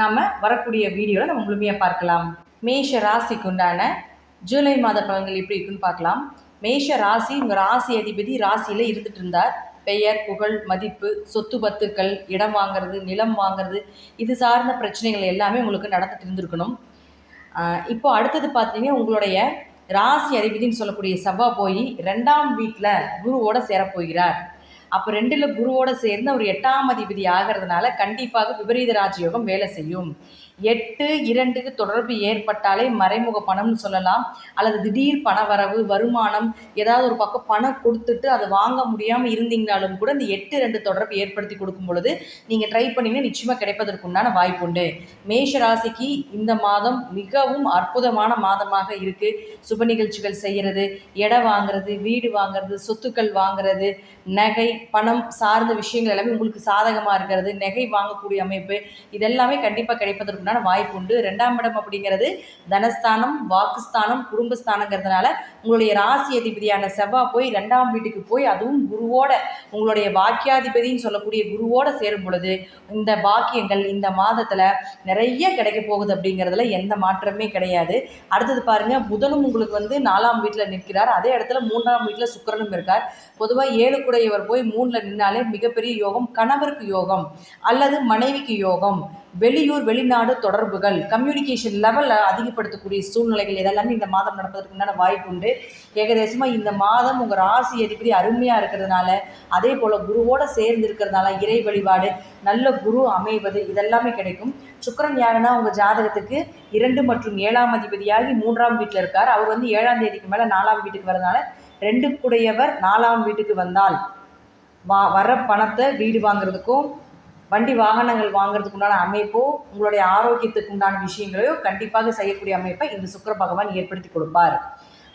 நாம் வரக்கூடிய வீடியோவில் நம்ம முழுமையாக பார்க்கலாம். மேஷ ராசிக்கு உண்டான ஜூலை மாத பலன்கள் எப்படி இருக்குன்னு பார்க்கலாம். மேஷ ராசி உங்கள் ராசி அதிபதி ராசியில் இருந்துட்டு இருந்தார். பெயர் புகழ் மதிப்பு சொத்து பத்துக்கள் இடம் வாங்குறது நிலம் வாங்குறது இது சார்ந்த பிரச்சனைகள் எல்லாமே உங்களுக்கு நடந்துட்டு இருந்திருக்கணும். இப்போ அடுத்தது பார்த்தீங்கன்னா உங்களுடைய ராசி அதிபதினு சொல்லக்கூடிய செவ்வாய் போய் ரெண்டாம் வீட்டில் குருவோட சேரப்போகிறார். அப்போ ரெண்டில் குருவோட சேர்ந்து அவர் எட்டாம் அதிபதி ஆகிறதுனால கண்டிப்பாக விபரீத ராஜயோகம் வேலை செய்யும். எட்டு இரண்டுக்கு தொடர்பு ஏற்பட்டாலே மறைமுக பணம்னு சொல்லலாம். அல்லது திடீர் பண வரவு வருமானம் ஏதாவது ஒரு பக்கம் பணம் கொடுத்துட்டு அதை வாங்க முடியாமல் இருந்தீங்கனாலும் கூட இந்த எட்டு ரெண்டு தொடர்பு ஏற்படுத்தி கொடுக்கும் பொழுது நீங்கள் ட்ரை பண்ணீங்கன்னா நிச்சயமாக கிடைப்பதற்குண்டான உண்டான வாய்ப்புண்டு மேஷ ராசிக்கு இந்த மாதம் மிகவும் அற்புதமான மாதமாக இருக்குது சுப நிகழ்ச்சிகள் செய்கிறது இடம் வாங்குறது வீடு வாங்குறது சொத்துக்கள் வாங்குறது நகை பணம் சார்ந்த விஷயங்கள் எல்லாமே உங்களுக்கு சாதகமாக இருக்கிறது நகை வாங்கக்கூடிய அமைப்பு இதெல்லாமே கண்டிப்பாக கிடைப்பதற்கு கிடைப்பதற்குண்டான வாய்ப்பு உண்டு ரெண்டாம் இடம் அப்படிங்கிறது தனஸ்தானம் வாக்குஸ்தானம் குடும்பஸ்தானங்கிறதுனால உங்களுடைய ராசி அதிபதியான செவ்வாய் போய் ரெண்டாம் வீட்டுக்கு போய் அதுவும் குருவோட உங்களுடைய வாக்கியாதிபதினு சொல்லக்கூடிய குருவோட சேரும் பொழுது இந்த பாக்கியங்கள் இந்த மாதத்தில் நிறைய கிடைக்க போகுது அப்படிங்கிறதுல எந்த மாற்றமே கிடையாது. அடுத்தது பாருங்கள் புதனும் உங்களுக்கு வந்து நாலாம் வீட்டில் நிற்கிறார். அதே இடத்துல மூன்றாம் வீட்டில் சுக்கிரனும் இருக்கார். பொதுவாக ஏழு கூடையவர் போய் மூணில் நின்னாலே மிகப்பெரிய யோகம் கணவருக்கு யோகம் அல்லது மனைவிக்கு யோகம். வெளியூர் வெளிநாடு தொடர்புகள் கம்யூனிகேஷன் லெவலில் அதிகப்படுத்தக்கூடிய சூழ்நிலைகள் இதெல்லாமே இந்த மாதம் நடப்பதற்கு உண்டான வாய்ப்பு உண்டு. ஏகதேசமாக இந்த மாதம் உங்கள் ராசி அதிபதி அருமையாக இருக்கிறதுனால அதே போல் குருவோடு சேர்ந்து இருக்கிறதுனால இறை வழிபாடு நல்ல குரு அமைவது இதெல்லாமே கிடைக்கும். சுக்கரன் யாருன்னா உங்கள் ஜாதகத்துக்கு இரண்டு மற்றும் ஏழாம் அதிபதியாகி மூன்றாம் வீட்டில் இருக்கார். அவர் வந்து ஏழாம் தேதிக்கு மேலே நாலாம் வீட்டுக்கு வரதுனால ரெண்டு குடையவர் நாலாம் வீட்டுக்கு வந்தால் வா வர பணத்தை வீடு வாங்குறதுக்கும் வண்டி வாகனங்கள் வாங்குறதுக்கு உண்டான அமைப்போ உங்களுடைய ஆரோக்கியத்துக்கு உண்டான விஷயங்களையோ கண்டிப்பாக செய்யக்கூடிய அமைப்பை இந்த சுக்கர பகவான் ஏற்படுத்தி கொடுப்பார்.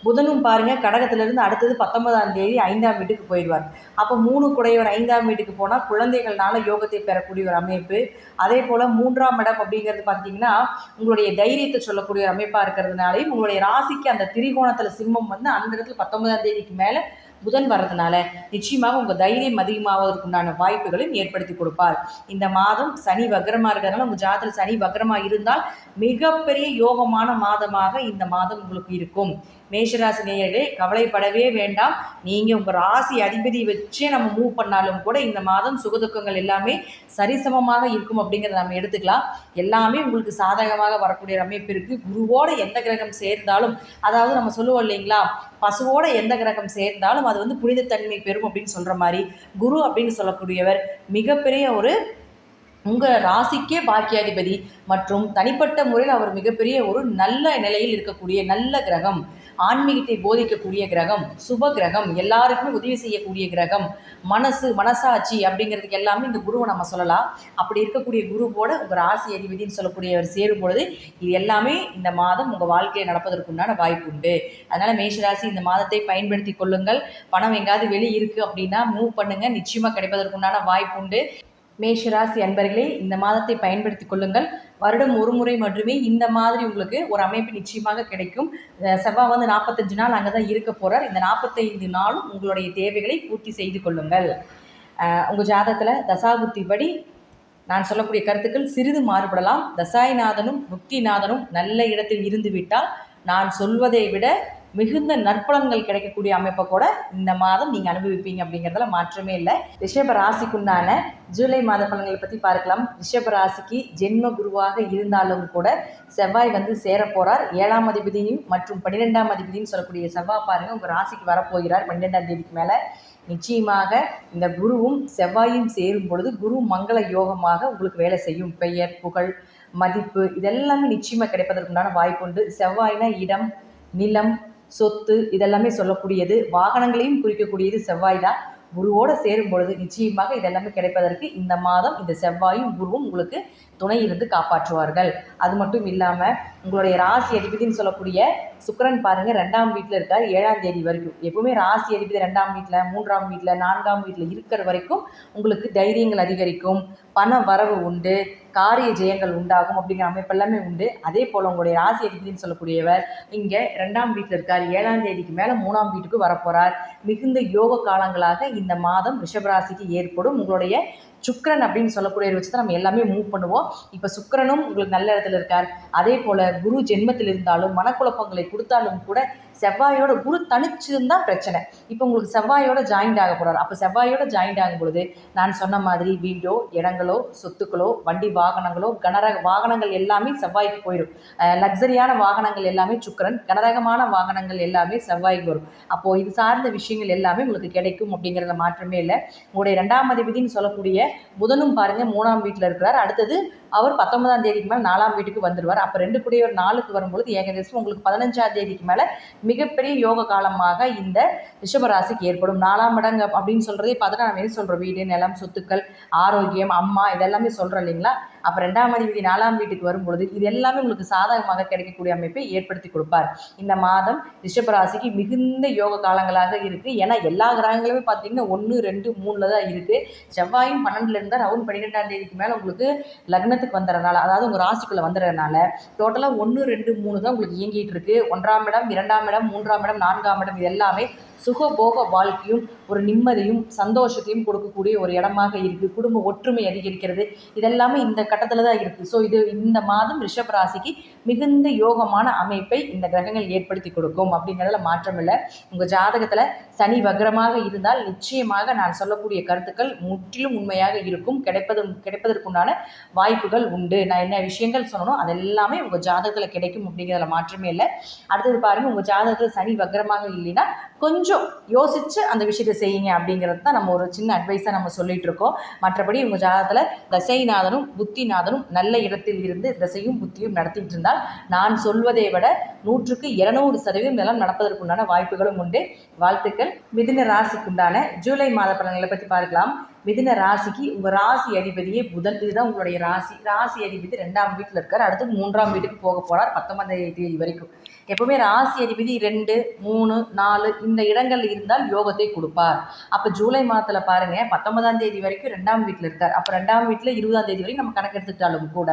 புதனும் பாருங்க கடகத்திலிருந்து அடுத்தது பத்தொன்பதாம் தேதி ஐந்தாம் வீட்டுக்கு போயிடுவார். அப்போ மூணு குடையவர் ஐந்தாம் வீட்டுக்கு போனால் குழந்தைகள்னால யோகத்தை பெறக்கூடிய ஒரு அமைப்பு. அதே போல் மூன்றாம் இடம் அப்படிங்கிறது பார்த்தீங்கன்னா உங்களுடைய தைரியத்தை சொல்லக்கூடிய ஒரு அமைப்பாக இருக்கிறதுனாலையும் உங்களுடைய ராசிக்கு அந்த திரிகோணத்தில் சிம்மம் வந்து அந்த இடத்துல பத்தொன்பதாம் தேதிக்கு மேலே புதன் வர்றதுனால நிச்சயமாக உங்கள் தைரியம் அதிகமாவதற்குண்டான வாய்ப்புகளையும் ஏற்படுத்தி கொடுப்பார். இந்த மாதம் சனி வக்ரமாக இருக்கிறதுனால உங்கள் ஜாதகத்தில் சனி வக்ரமாக இருந்தால் மிகப்பெரிய யோகமான மாதமாக இந்த மாதம் உங்களுக்கு இருக்கும். மேஷராசி நேயர்களே கவலைப்படவே வேண்டாம். நீங்கள் உங்கள் ராசி அதிபதி வச்சே நம்ம மூவ் பண்ணாலும் கூட இந்த மாதம் சுகதுக்கங்கள் எல்லாமே சரிசமமாக இருக்கும் அப்படிங்கிறத நம்ம எடுத்துக்கலாம். எல்லாமே உங்களுக்கு சாதகமாக வரக்கூடிய அமைப்பு இருக்குது குருவோட எந்த கிரகம் சேர்ந்தாலும் அதாவது நம்ம சொல்லுவோம் இல்லைங்களா பசுவோட எந்த கிரகம் சேர்ந்தாலும் அது வந்து புனிதத்தன்மை பெறும் அப்படின்னு சொல்கிற மாதிரி குரு அப்படின்னு சொல்லக்கூடியவர் மிகப்பெரிய ஒரு உங்கள் ராசிக்கே பாக்கியாதிபதி மற்றும் தனிப்பட்ட முறையில் அவர் மிகப்பெரிய ஒரு நல்ல நிலையில் இருக்கக்கூடிய நல்ல கிரகம். ஆன்மீகத்தை போதிக்கக்கூடிய கிரகம் சுப கிரகம் எல்லாருக்குமே உதவி செய்யக்கூடிய கிரகம் மனசு மனசாட்சி அப்படிங்கிறதுக்கு எல்லாமே இந்த குருவை நம்ம சொல்லலாம். அப்படி இருக்கக்கூடிய குருவோட உங்கள் ராசி அதிபதினு சொல்லக்கூடியவர் சேரும் பொழுது இது எல்லாமே இந்த மாதம் உங்கள் வாழ்க்கையில் நடப்பதற்குண்டான வாய்ப்பு உண்டு. அதனால் மேஷராசி இந்த மாதத்தை பயன்படுத்தி கொள்ளுங்கள். பணம் எங்காவது வெளியே இருக்குது அப்படின்னா மூவ் பண்ணுங்கள் நிச்சயமாக கிடைப்பதற்குண்டான வாய்ப்பு உண்டு. மேஷராசி அன்பர்களே இந்த மாதத்தை பயன்படுத்தி கொள்ளுங்கள். வருடம் ஒரு முறை மட்டுமே இந்த மாதிரி உங்களுக்கு ஒரு அமைப்பு நிச்சயமாக கிடைக்கும். செவ்வாய் வந்து நாற்பத்தஞ்சு நாள் அங்கே தான் இருக்க போகிறார் இந்த நாற்பத்தைந்து நாளும் உங்களுடைய தேவைகளை பூர்த்தி செய்து கொள்ளுங்கள். உங்கள் ஜாதகத்தில் தசாபுத்தி படி நான் சொல்லக்கூடிய கருத்துக்கள் சிறிது மாறுபடலாம். தசாய்நாதனும் புக்திநாதனும் நல்ல இடத்தில் இருந்து விட்டால் நான் சொல்வதை விட மிகுந்த நற்பலன்கள் கிடைக்கக்கூடிய அமைப்பை கூட இந்த மாதம் நீங்கள் அனுபவிப்பீங்க அப்படிங்கிறதுல மாற்றமே இல்லை. ரிஷப ராசிக்குண்டான ஜூலை மாத பலன்களை பற்றி பார்க்கலாம். ரிஷப ராசிக்கு ஜென்ம குருவாக இருந்தாலும் கூட செவ்வாய் வந்து சேர ஏழாம் அதிபதியும் மற்றும் பன்னிரெண்டாம் அதிபதியும் சொல்லக்கூடிய செவ்வாய் பாருங்க உங்கள் ராசிக்கு வரப்போகிறார் பன்னிரெண்டாம் தேதிக்கு மேலே. நிச்சயமாக இந்த குருவும் செவ்வாயும் சேரும் பொழுது குரு மங்கள யோகமாக உங்களுக்கு வேலை செய்யும். பெயர் புகழ் மதிப்பு இதெல்லாமே நிச்சயமாக கிடைப்பதற்குண்டான வாய்ப்பு உண்டு செவ்வாய்னா இடம் நிலம் சொத்து இதெல்லாமே சொல்லக்கூடியது. வாகனங்களையும் குறிக்கக்கூடியது செவ்வாய் தான். குருவோடு சேரும் பொழுது நிச்சயமாக இதெல்லாமே கிடைப்பதற்கு இந்த மாதம் இந்த செவ்வாயும் குருவும் உங்களுக்கு துணை இருந்து காப்பாற்றுவார்கள். அது மட்டும் இல்லாமல் உங்களுடைய ராசி அதிபதினு சொல்லக்கூடிய சுக்கிரன் பாருங்கள் ரெண்டாம் வீட்டில் இருக்கார் ஏழாம் தேதி வரைக்கும். எப்பவுமே ராசி அதிபதி ரெண்டாம் வீட்டில் மூன்றாம் வீட்டில் நான்காம் வீட்டில் இருக்கிற வரைக்கும் உங்களுக்கு தைரியங்கள் அதிகரிக்கும் பண வரவு உண்டு காரிய ஜெயங்கள் உண்டாகும் அப்படிங்கிற அமைப்பு எல்லாமே உண்டு. அதே போல் உங்களுடைய ராசி அதிபதினு சொல்லக்கூடியவர் இங்கே ரெண்டாம் வீட்டில் இருக்கார் ஏழாம் தேதிக்கு மேலே மூணாம் வீட்டுக்கு வரப்போகிறார் மிகுந்த யோக காலங்களாக இந்த மாதம் ரிஷபராசிக்கு ஏற்படும். உங்களுடைய சுக்கரன் அப்படின்னு சொல்லக்கூடிய வச்சு நம்ம எல்லாமே மூவ் பண்ணுவோம். இப்போ சுக்கரனும் உங்களுக்கு நல்ல இடத்துல இருக்கார். அதே போல் குரு ஜென்மத்தில் இருந்தாலும் மனக்குழப்பங்களை கொடுத்தாலும் கூட செவ்வாயோட குரு தனிச்சிருந்தா பிரச்சனை. இப்போ உங்களுக்கு செவ்வாயோட ஜாயிண்ட் ஆக போகிறார் அப்போ செவ்வாயோட ஜாயிண்ட் ஆகும் பொழுது நான் சொன்ன மாதிரி வீடோ இடங்களோ சொத்துக்களோ வண்டி வாகனங்களோ கனரக வாகனங்கள் எல்லாமே செவ்வாய்க்கு போயிடும். லக்ஸரியான வாகனங்கள் எல்லாமே சுக்கரன் கனரகமான வாகனங்கள் எல்லாமே செவ்வாய்க்கு வரும். அப்போது இது சார்ந்த விஷயங்கள் எல்லாமே உங்களுக்கு கிடைக்கும் அப்படிங்கிறத மாற்றமே இல்லை. உங்களுடைய ரெண்டாம் அதிபதினு சொல்லக்கூடிய புதனும் பாருங்கள் மூணாம் வீட்டில் இருக்கிறார். அடுத்தது அவர் பத்தொன்பதாம் தேதிக்கு மேலே நாலாம் வீட்டுக்கு வந்துடுவார் அப்போ ரெண்டு கூடிய ஒரு நாளுக்கு வரும்பொழுது ஏகதேசம் உங்களுக்கு பதினஞ்சாம் தேதிக்கு மேலே மிகப்பெரிய யோக காலமாக இந்த ரிஷபராசிக்கு ஏற்படும். நாலாம் மடங்கு அப்படின்னு சொல்கிறதே பார்த்தா நம்ம என்ன சொல்கிறோம் வீடு நிலம் சொத்துக்கள் ஆரோக்கியம் அம்மா இதெல்லாமே சொல்கிறோம் இல்லைங்களா? அப்போ ரெண்டாம் அதிபதி நாலாம் வீட்டுக்கு வரும்பொழுது இது எல்லாமே உங்களுக்கு சாதகமாக கிடைக்கக்கூடிய அமைப்பை ஏற்படுத்தி கொடுப்பார். இந்த மாதம் ரிஷபராசிக்கு மிகுந்த யோக காலங்களாக இருக்குது ஏன்னா எல்லா கிரகங்களுமே பார்த்தீங்கன்னா ஒன்று ரெண்டு மூணில் தான் இருக்குது செவ்வாயும் பன்னெண்டுல இருந்தால் ரவுண்ட் பன்னிரெண்டாம் தேதிக்கு மேலே உங்களுக்கு லக்னத்துக்கு வந்துடுறதுனால அதாவது உங்கள் ராசிக்குள்ளே வந்துடுறதுனால டோட்டலாக ஒன்று ரெண்டு மூணு தான் உங்களுக்கு இயங்கிட்டு இருக்கு. ஒன்றாம் இடம் இரண்டாம் இடம் மூன்றாம் இடம் நான்காம் இடம் இது எல்லாமே சுகபோக வாழ்க்கையும் ஒரு நிம்மதியும் சந்தோஷத்தையும் கொடுக்கக்கூடிய ஒரு இடமாக இருக்குது குடும்ப ஒற்றுமை அதிகரிக்கிறது. இதெல்லாமே இந்த கட்டத்தில் தான் இருக்குது ஸோ இது இந்த மாதம் ரிஷப் ராசிக்கு மிகுந்த யோகமான அமைப்பை இந்த கிரகங்கள் ஏற்படுத்தி கொடுக்கும் அப்படிங்கிறதுல மாற்றம் இல்லை. உங்கள் ஜாதகத்தில் சனி வக்ரமாக இருந்தால் நிச்சயமாக நான் சொல்லக்கூடிய கருத்துக்கள் முற்றிலும் உண்மையாக இருக்கும். கிடைப்பது கிடைப்பதற்குண்டான வாய்ப்புகள் உண்டு. நான் என்ன விஷயங்கள் சொல்லணும் அதெல்லாமே உங்கள் ஜாதகத்தில் கிடைக்கும் அப்படிங்கிறதுல மாற்றமே இல்லை. அடுத்தது பாருங்கள் உங்கள் ஜாதகத்தில் சனி வக்ரமாக இல்லைன்னா கொஞ்சம் யோசித்து அந்த விஷயத்தை செய்யுங்க அப்படிங்கிறது தான் நம்ம ஒரு சின்ன அட்வைஸாக நம்ம சொல்லிட்டு இருக்கோம். மற்றபடி உங்கள் ஜாதகத்தில் தசைநாதனும் புத்திநாதனும் நல்ல இடத்தில் இருந்து தசையும் புத்தியும் நடத்திட்டு இருந்தால் நான் சொல்வதை விட நூற்றுக்கு இருநூறு சதவீதம் இதெல்லாம் நடப்பதற்குண்டான வாய்ப்புகளும் உண்டு. வாழ்த்துக்கள். மிதின ராசிக்குண்டான ஜூலை மாத பலன்களை பற்றி பார்க்கலாம். மிதின ராசிக்கு உங்கள் ராசி அதிபதியே புதன். இதுதான் உங்களுடைய ராசி. ராசி அதிபதி ரெண்டாம் வீட்டில் இருக்கார். அடுத்து மூன்றாம் வீட்டுக்கு போக போகிறார் பத்தொன்பதாம் தேதி வரைக்கும். எப்பவுமே ராசி அதிபதி ரெண்டு மூணு நாலு இந்த இடங்கள் இருந்தால் யோகத்தை கொடுப்பார். அப்போ ஜூலை மாதத்தில் பாருங்கள் பத்தொன்பதாம் தேதி வரைக்கும் ரெண்டாம் வீட்டில் இருக்கார். அப்போ ரெண்டாம் வீட்டில் இருபதாம் தேதி வரைக்கும் நம்ம கணக்கு எடுத்துக்கிட்டாலும் கூட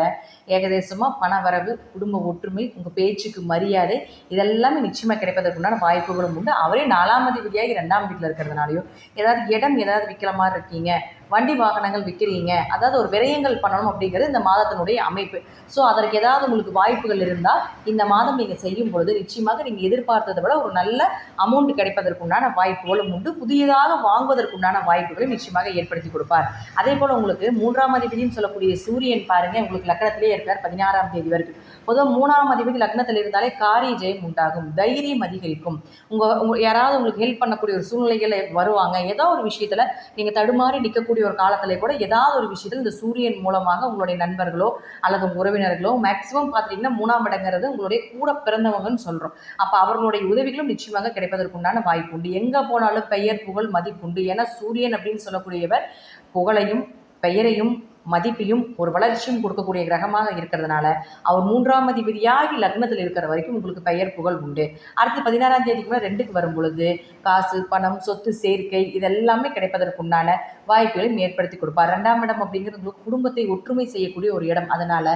ஏகதேசமாக பண வரவு குடும்ப ஒற்றுமை உங்கள் பேச்சுக்கு மரியாதை இதெல்லாமே நிச்சயமாக கிடைப்பதற்குண்டான வாய்ப்புகளும் உண்டு. அவரே நாலாம் அதிபதியாகி ரெண்டாம் வீட்டில் இருக்கிறதுனாலையும் ஏதாவது இடம் ஏதாவது விற்கிற மாதிரி இருக்கீங்க வண்டி வாகனங்கள் விற்கிறீங்க அதாவது ஒரு விரயங்கள் பண்ணணும் அப்படிங்கிறது இந்த மாதத்தினுடைய அமைப்பு. ஸோ அதற்கு ஏதாவது உங்களுக்கு வாய்ப்புகள் இருந்தால் இந்த மாதம் நீங்கள் செய்யும் பொழுது நிச்சயமாக நீங்கள் எதிர்பார்த்ததை விட ஒரு நல்ல அமௌண்ட் கிடைப்பதற்குண்டான வாய்ப்புகளும் உண்டு. புதியதாக வாங்குவதற்குண்டான வாய்ப்புகளை நிச்சயமாக ஏற்படுத்தி கொடுப்பார். அதே போல் உங்களுக்கு மூன்றாம் அதிபதியும் சொல்லக்கூடிய சூரியன் பாருங்கள் உங்களுக்கு லக்னத்திலே இருக்கார் பதினாறாம் தேதி வரைக்கும். பொதுவாக மூணாம் அதிபதி லக்னத்தில் இருந்தாலே காரிய ஜெயம் உண்டாகும் தைரியம் அதிகரிக்கும். உங்கள் உங்கள் யாராவது உங்களுக்கு ஹெல்ப் பண்ணக்கூடிய ஒரு சூழ்நிலைகளை வருவாங்க. ஏதோ ஒரு விஷயத்தில் நீங்கள் தடுமாறி நிற்கக்கூடிய ஒரு காலத்தில் கூட ஏதாவது ஒரு விஷயத்தில் இந்த சூரியன் மூலமாக உங்களுடைய நண்பர்களோ அல்லது உறவினர்களோ மேக்சிமம் பார்த்துட்டிங்கன்னா மூணாம் இடங்கிறது உங்களுடைய கூட பிறந்தவங்கன்னு சொல்கிறோம் அப்போ அவர்களுடைய உதவிகளும் நிச்சயமாக கிடைப்பதற்குண்டான வாய்ப்பு உண்டு. எங்கே போனாலும் பெயர் புகழ் மதிப்புண்டு ஏன்னா சூரியன் அப்படின்னு சொல்லக்கூடியவர் புகழையும் பெயரையும் மதிப்பையும் ஒரு வளர்ச்சியும் கொடுக்கக்கூடிய கிரகமாக இருக்கிறதுனால அவர் மூன்றாம் அதிபதியாகி லக்னத்தில் இருக்கிற வரைக்கும் உங்களுக்கு பெயர் புகழ் உண்டு. அடுத்து பதினாறாம் தேதிக்கு மேலே ரெண்டுக்கு வரும் பொழுது காசு பணம் சொத்து சேர்க்கை இதெல்லாமே கிடைப்பதற்குண்டான வாய்ப்புகளையும் ஏற்படுத்தி கொடுப்பார். ரெண்டாம் இடம் அப்படிங்கிறது குடும்பத்தை ஒற்றுமை செய்யக்கூடிய ஒரு இடம். அதனால்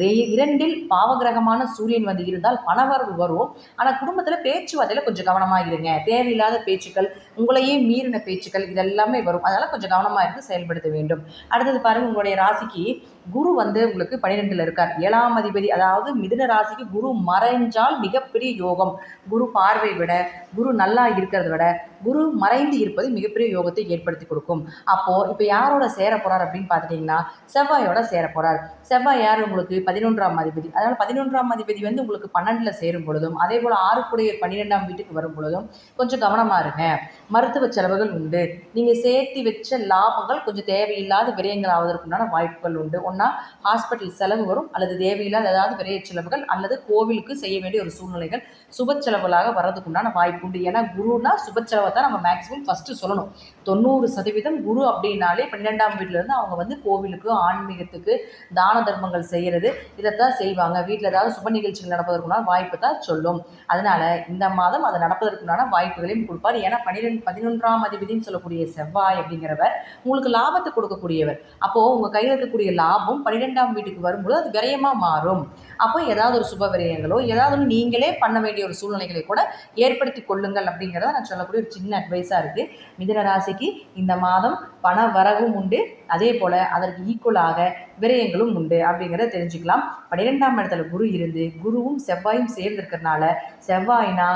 ரே இரண்டில் பாவகிரகமான சூரியன் வந்து இருந்தால் பணவரவு வரும். ஆனால் குடும்பத்தில் பேச்சுவார்த்தையில் கொஞ்சம் கவனமாக இருங்க. தேவையில்லாத பேச்சுக்கள் உங்களையே மீறின பேச்சுக்கள் இதெல்லாமே வரும். அதனால் கொஞ்சம் கவனமாக இருந்து செயல்படுத்த வேண்டும். அடுத்தது பாருங்கள் உங்களுடைய ராசிக்கு குரு வந்து உங்களுக்கு பன்னிரெண்டில் இருக்கார். ஏழாம் அதிபதி அதாவது மிதுன ராசிக்கு குரு மறைஞ்சால் மிகப்பெரிய யோகம். குரு பார்வை விட குரு நல்லா இருக்கிறத விட குரு மறைந்து இருப்பது மிகப்பெரிய யோகத்தை ஏற்படுத்தி கொடுக்கும். அப்போது இப்போ யாரோட சேர போகிறார் அப்படின்னு பார்த்துட்டிங்கன்னா செவ்வாயோட சேர போகிறார் செவ்வாய் யார்? உங்களுக்கு பதினொன்றாம் அதிபதி. அதனால் பதினொன்றாம் அதிபதி வந்து உங்களுக்கு பன்னெண்டில் சேரும் பொழுதும் அதே போல் ஆறுக்குடைய பன்னிரெண்டாம் வீட்டுக்கு வரும் பொழுதும் கொஞ்சம் கவனமாக இருங்க. மருத்துவ செலவுகள் உண்டு. நீங்கள் சேர்த்து வச்ச லாபங்கள் கொஞ்சம் தேவையில்லாத விரயங்கள் ஆவதற்குண்டான வாய்ப்புகள் உண்டு. ஒன்றா ஹாஸ்பிட்டல் செலவு வரும் அல்லது தேவையில்லாத ஏதாவது விரைய செலவுகள் அல்லது கோவிலுக்கு செய்ய வேண்டிய ஒரு சூழ்நிலைகள் சுப செலவுகளாக வர்றதுக்குண்டான வாய்ப்பு உண்டு. ஏன்னா குருனா சுப செலவு தான் நம்ம மேக்ஸிமம் ஃபஸ்ட்டு சொல்லணும். தொண்ணூறு சதவீதம் குரு அப்படின்னாலே பன்னிரெண்டாம் வீட்டிலேருந்து அவங்க வந்து கோவிலுக்கு ஆன்மீகத்துக்கு தான தர்மங்கள் செய்கிறது இதைத்தான் செய்வாங்க. வீட்டில் ஏதாவது சுப நிகழ்ச்சிகள் நடப்பதற்குண்டான வாய்ப்பு தான் சொல்லும். அதனால் இந்த மாதம் அது நடப்பதற்குண்டான வாய்ப்புகளையும் கொடுப்பார். ஏன்னா பன்னிரெண்டு பதினொன்றாம் அதிபதினு சொல்லக்கூடிய செவ்வாய் அப்படிங்கிறவர் உங்களுக்கு லாபத்தை கொடுக்கக்கூடியவர். அப்போது உங்கள் கையில் இருக்கக்கூடிய லாபம் பன்னிரெண்டாம் வீட்டுக்கு வரும்போது அது விரயமாக மாறும். அப்போ ஏதாவது ஒரு சுப விரயங்களோ ஏதாவது ஒன்று நீங்களே பண்ண வேண்டிய ஒரு சூழ்நிலைகளை கூட ஏற்படுத்தி கொள்ளுங்கள் அப்படிங்கிறத நான் சொல்லக்கூடிய ஒரு சின்ன அட்வைஸாக இருக்குது மிதுன ராசிக்கு இந்த மாதம் பண வரவும் உண்டு. அதே போல் அதற்கு ஈக்குவலாக விரயங்களும் உண்டு அப்படிங்கிறத தெரிஞ்சுக்கலாம். பன்னிரெண்டாம் இடத்துல குரு இருந்து குருவும் செவ்வாயும் சேர்ந்திருக்கிறதுனால செவ்வாய்னா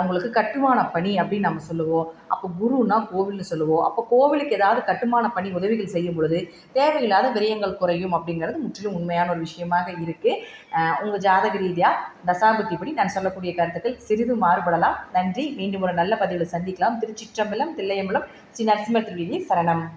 உங்களுக்கு கட்டுமான பணி அப்படின்னு நம்ம சொல்லுவோம். அப்போ குருன்னா கோவில்னு சொல்லுவோம். அப்போ கோவிலுக்கு ஏதாவது கட்டுமான பணி உதவிகள் செய்யும் பொழுது தேவையில்லாத விரயங்கள் குறையும் அப்படிங்கிறது முற்றிலும் உண்மையான ஒரு விஷயமாக இருக்குது உங்கள் ஜாதக ரீதியாக தசாபுத்திப்படி நான் சொல்லக்கூடிய கருத்துக்கள் சிறிது மாறுபடலாம். நன்றி. மீண்டும் ஒரு நல்ல பதிவில் சந்திக்கலாம். திருச்சிற்றம்பலம் Thillaiambalam Sinar Simmer Terbini Saranam.